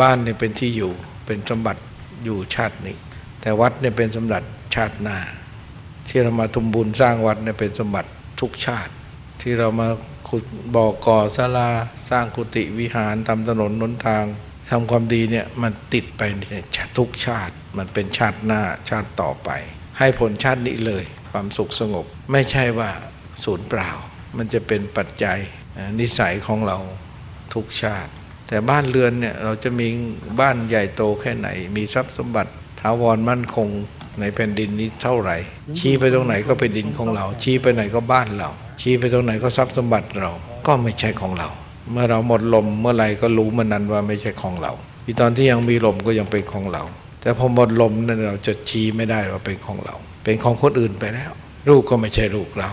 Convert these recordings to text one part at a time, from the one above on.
บ้านเนี่ยเป็นที่อยู่เป็นสมบัติอยู่ชาตินี้ แต่วัดเนี่ยเป็นสมบัติชาติหน้า ที่เรามาทุมบุญสร้างวัดเนี่ยเป็นสมบัติทุกชาติ ที่เรามาขุดบ่อก่อศาลาสร้างกุฏิวิหารทำถนนหนทางทำความดีเนี่ยมันติดไปในทุกชาติมันเป็นชาติหน้าชาติต่อไป ให้ผลชาตินี้เลยความสุขสงบ ไม่ใช่ว่าศูนย์เปล่า มันจะเป็นปัจจัยนิสัยของเราทุกชาติ แต่บ้านเรือนเนี่ยเราจะมีบ้านใหญ่โตแค่ไหน มีทรัพย์สมบัติถาวรมั่นคงในแผ่นดินนี้เท่าไหร่ ชี้ไปตรงไหนก็เป็นดินของเรา ชี้ไปไหนก็บ้านเรา ชี้ไปตรงไหนก็ทรัพย์สมบัติเราก็ไม่ใช่ของเรา เมื่อเราหมดลมเมื่อไหร่ก็รู้เมื่อนั้นว่าไม่ใช่ของเราที่ตอนที่ยังมีลมก็ยังเป็นของเรา แต่พอหมดลมนั่นเราจะชี้ไม่ได้ว่าเป็นของเรา เป็นของคนอื่นไปแล้วลูกก็ไม่ใช่ลูกเรา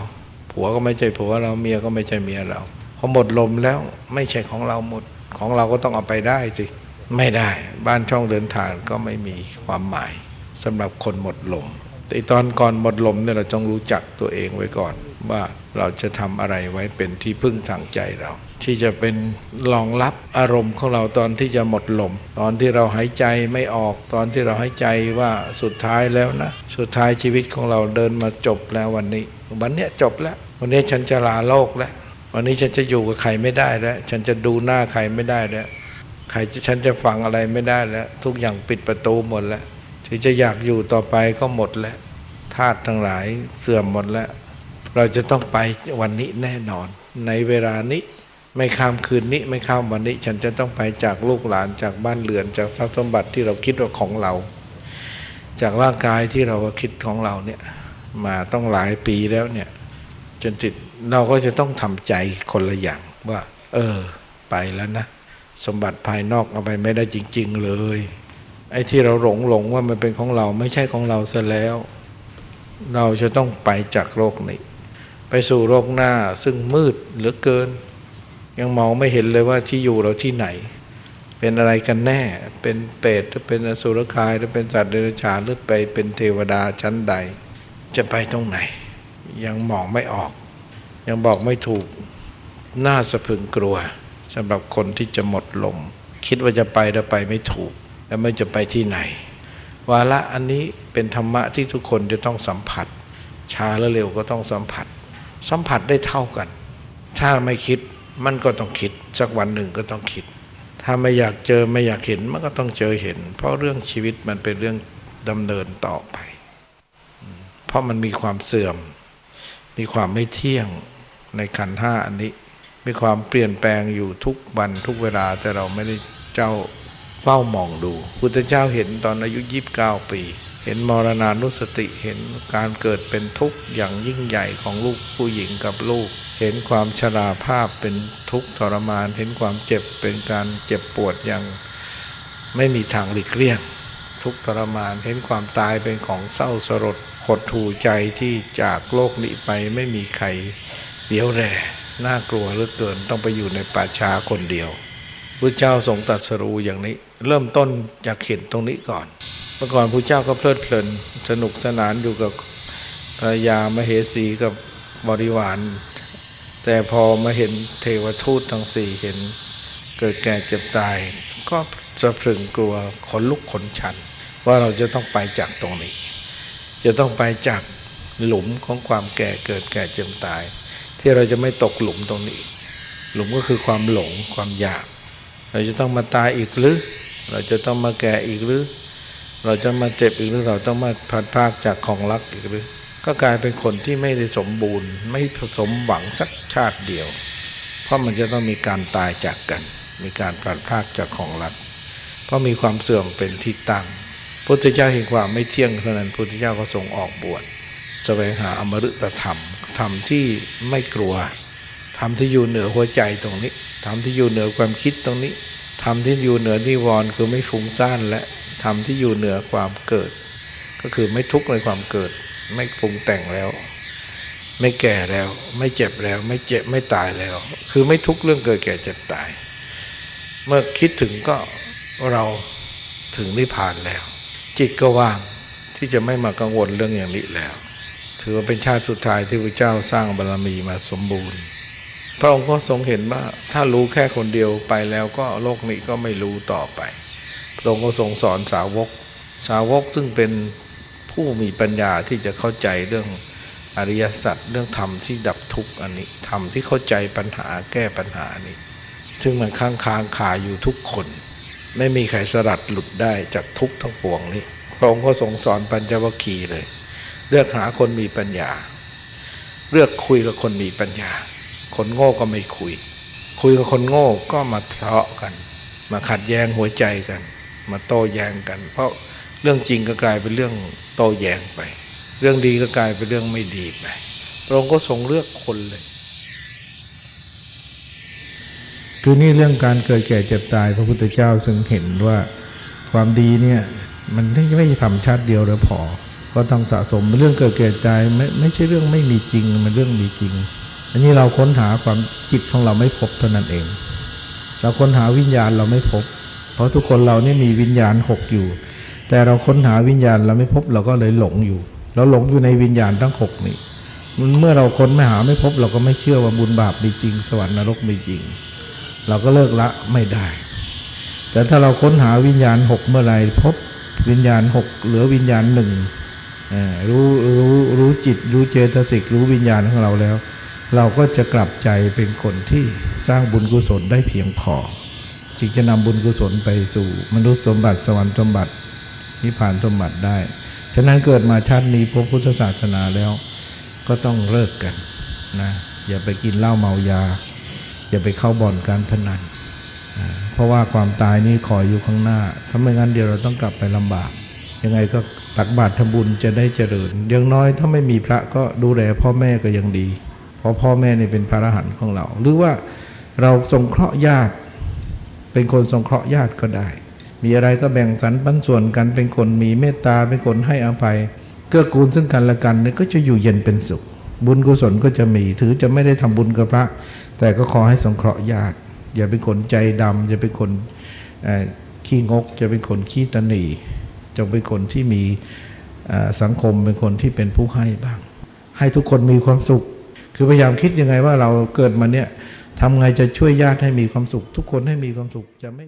ผัวก็ไม่ใช่ผัวเราเมียก็ไม่ใช่เมียเราพอหมดลมแล้วไม่ใช่ของเราหมด ของเราก็ต้องเอาไปได้สิไม่ได้ บ้านช่องเดินทางก็ไม่มีความหมายสำหรับคนหมดลมแต่ตอนก่อนหมดลมเนี่ยเราต้องรู้จักตัวเองไว้ก่อน ว่าเราจะทำอะไรไว้เป็นที่พึ่งทางใจเรา ที่จะเป็นรองรับอารมณ์ของเราตอนที่จะหมดลม ตอนที่เราหายใจไม่ออกตอนที่เราหายใจว่าสุดท้ายแล้วนะ สุดท้ายชีวิตของเราเดินมาจบแล้ววันนี้ วันนี้จบแล้ว วันนี้ฉันจะลาโลกแล้ว วันนี้ฉันจะอยู่กับใครไม่ได้แล้ว ฉันจะดูหน้าใครไม่ได้แล้วใครจะฉันจะฟังอะไรไม่ได้แล้ว ทุกอย่างปิดประตูหมดแล้วที่จะอยากอยู่ต่อไปก็หมดแล้วธาตุทั้งหลายเสื่อมหมดแล้ว เราจะต้องไปวันนี้แน่นอน ในเวลานี้ไม่ข้ามคืนนี้ไม่ข้ามวันนี้ ฉันจะต้องไปจากลูกหลานจากบ้านเรือนจากทรัพย์สมบัติที่เราคิดว่าของเรา จากร่างกายที่เราคิดของเราเนี่ยมาต้องหลายปีแล้วเนี่ยจนจิต เราก็จะต้องทำใจคนละอย่างว่า เออ ไปแล้วนะ สมบัติภายนอกเอาไปไม่ได้จริง ๆ เลย ไอ้ที่เราหลงหลงว่ามันเป็นของเราไม่ใช่ของเราซะแล้ว เราจะต้องไปจากโลกนี้ ไปสู่โลกหน้าซึ่งมืดเหลือเกิน ยังมองไม่เห็นเลยว่าที่อยู่เราที่ไหน เป็นอะไรกันแน่ เป็นเปรตหรือเป็นอสุรกายหรือเป็นสัตว์เดรัจฉานหรือไปเป็นเทวดาชั้นใด จะไปตรงไหน ยังมองไม่ออก ยังบอกไม่ถูกน่าสะพึงกลัวสำหรับคนที่จะหมดลม คิดว่าจะไปแล้วไปไม่ถูก แล้วไม่จะไปที่ไหน วาระอันนี้เป็นธรรมะที่ทุกคนจะต้องสัมผัสช้าและเร็วก็ต้องสัมผัส สัมผัสได้เท่ากัน ถ้าไม่คิดมันก็ต้องคิด สักวันหนึ่งก็ต้องคิด ถ้าไม่อยากเจอไม่อยากเห็นมันก็ต้องเจอเห็น เพราะเรื่องชีวิตมันเป็นเรื่องดำเนินต่อไป เพราะมันมีความเสื่อม มีความไม่เที่ยง ในขันธ์ห้าอันนี้ มีความเปลี่ยนแปลงอยู่ทุกวันทุกเวลาแต่เราไม่ได้เจ้าเฝ้ามองดูพุทธเจ้าเห็นตอนอายุ29ปี เห็นมรณานุสติเห็นการเกิดเป็นทุกข์อย่างยิ่งใหญ่ของลูกผู้หญิงกับลูก เห็นความชราภาพเป็นทุกข์ทรมาน เห็นความเจ็บเป็นการเจ็บปวดอย่างไม่มีทางหลีกเลี่ยง ทุกข์ทรมานเห็นความตายเป็นของเศร้าสลดหดหูใจที่จากโลกนี้ไปไม่มีใคร เดียวแร่น่ากลัวเหลือเกินต้องไปอยู่ในป่าช้าคนเดียวพระเจ้าทรงตรัสรู้อย่างนี้ เริ่มต้นจากเห็นตรงนี้ก่อน เมื่อก่อนพระเจ้าก็เพลิดเพลินสนุกสนานอยู่กับภรรยามเหสีกับบริวาร แต่พอมาเห็นเทวทูตทั้งสี่เห็นเกิดแก่เจ็บตาย ก็สะพรึงกลัวขนลุกขนชัน ว่าเราจะต้องไปจากตรงนี้ จะต้องไปจากหลุมของความแก่เกิดแก่เจ็บตาย ที่เราจะไม่ตกหลุมตรงนี้ หลุมก็คือความหลงความอยาก เราจะต้องมาตายอีกหรือ เราจะต้องมาแก่อีกหรือ เราจะมาเจ็บอีกหรือเราต้องมาพัดพากจากของรักอีกหรือ ก็กลายเป็นคนที่ไม่ได้สมบูรณ์ ไม่สมหวังสักชาติเดียว เพราะมันจะต้องมีการตายจากกัน มีการพลัดพรากจากของรัก เพราะมีความเสื่อมเป็นที่ตั้งพุทธเจ้าเห็นความไม่เที่ยงเท่านั้นพุทธเจ้าก็ทรงออกบวชแสวงหาอมฤตธรรม ธรรมที่ไม่กลัวธรรมที่อยู่เหนือหัวใจตรงนี้ธรรมที่อยู่เหนือความคิดตรงนี้ธรรมที่อยู่เหนือนิวรณ์คือไม่ฟุ้งซ่านและธรรมที่อยู่เหนือความเกิด ก็คือไม่ทุกข์ในความเกิด ไม่ปรุงแต่งแล้ว ไม่แก่แล้ว ไม่เจ็บแล้ว ไม่เจ็บไม่ตายแล้ว คือไม่ทุกข์เรื่องเกิดแก่เจ็บตาย เมื่อคิดถึงก็เราถึงนิพพานแล้ว จิตก็ว่างที่จะไม่มากังวลเรื่องอย่างนี้แล้ว ถือว่าเป็นชาติสุดท้ายที่พระเจ้าสร้างบารมีมาสมบูรณ์ พระองค์ก็ทรงเห็นว่าถ้ารู้แค่คนเดียวไปแล้วก็โลกนี้ก็ไม่รู้ต่อไป พระองค์ก็ทรงสอนสาวก สาวกซึ่งเป็นผู้มีปัญญาที่จะเข้าใจเรื่องอริยสัจเรื่องธรรมที่ดับทุกข์อันนี้ธรรมที่เข้าใจปัญหาแก้ปัญหานี้ ซึ่งมันค้างคางคาอยู่ทุกคน ไม่มีใครสลัดหลุดได้จากทุกข์ทั้งปวงนี้พระองค์ก็ทรงสอนปัญจวัคคีย์เลย เลือกหาคนมีปัญญา เลือกคุยกับคนมีปัญญา คนโง่ก็ไม่คุย คุยกับคนโง่ก็มาทะเลาะกัน มาขัดแย้งหัวใจกัน มาโต้แย้งกัน เพราะเรื่องจริงก็กลายเป็นเรื่องโต้แย้งไป เรื่องดีก็กลายเป็นเรื่องไม่ดีไปพระองค์ก็ทรงเลือกคนเลย คือนี่เรื่องการเกิดแก่เจ็บตาย พระพุทธเจ้าซึ่งเห็นว่าความดีเนี่ย มันไม่ไม่ใช่ทำชาติเดียวแล้วพอ ก็ต้องสะสมเรื่องเกิดแก่ตายไม่ไม่ใช่เรื่องไม่มีจริงมันเรื่องมีจริง อันนี้เราค้นหาความจิตของเราไม่พบเท่านั้นเอง เราค้นหาวิญญาณเราไม่พบ เพราะทุกคนเราเนี่ยมีวิญญาณหกอยู่ แต่เราค้นหาวิญญาณเราไม่พบเราก็เลยหลงอยู่ เราหลงอยู่ในวิญญาณทั้งหกนี่เมื่อเราค้นไม่หาไม่พบ เราก็ไม่เชื่อว่าบุญบาปมีจริง สวรรค์นรกมีจริง เราก็เลิกละไม่ได้ แต่ถ้าเราค้นหาวิญญาณหกเมื่อไหรพบวิญญาณหกเหลือวิญญาณหนึ่ง รู้รู้รู้จิต รู้เจตสิกรู้วิญญาณของเราแล้ว เราก็จะกลับใจเป็นคนที่สร้างบุญกุศลได้เพียงพอจึงจะนำบุญกุศลไปสู่มนุษย์สมบัติสวรรค์สมบัตินิพพานสมบัติได้ ฉะนั้นเกิดมาชาตินี้พบพุทธศาสนาแล้ว ก็ต้องเลิกกันนะอย่าไปกินเหล้าเมายา อย่าไปเข้าบ่อนการพนันเพราะว่าความตายนี่คอยอยู่ข้างหน้า ถ้าไม่งั้นเดี๋ยวเราต้องกลับไปลำบาก ยังไงก็ ตักบาตรทำบุญจะได้เจริญอย่างน้อยถ้าไม่มีพระก็ดูแลพ่อแม่ก็ยังดี เพราะพ่อแม่เนี่ยเป็นพระอรหันต์ของเรา หรือว่าเราสงเคราะห์ญาติ เป็นคนสงเคราะห์ญาติก็ได้ มีอะไรก็แบ่งสรรปันส่วนกันเป็นคนมีเมตตาเป็นคนให้อภัย เกื้อกูลซึ่งกันและกันเนี่ยก็จะอยู่เย็นเป็นสุข บุญกุศลก็จะมีถือจะไม่ได้ทำบุญกับพระ แต่ก็ขอให้สงเคราะห์ญาติ อย่าเป็นคนใจดำอย่าเป็นคนขี้งก จะเป็นคนขี้ตนี จงเป็นคนที่มีสังคมเป็นคนที่เป็นผู้ให้บ้าง ให้ทุกคนมีความสุข คือพยายามคิดยังไงว่าเราเกิดมาเนี่ยทำไงจะช่วยญาติให้มีความสุข ทุกคนให้มีความสุขจะไม่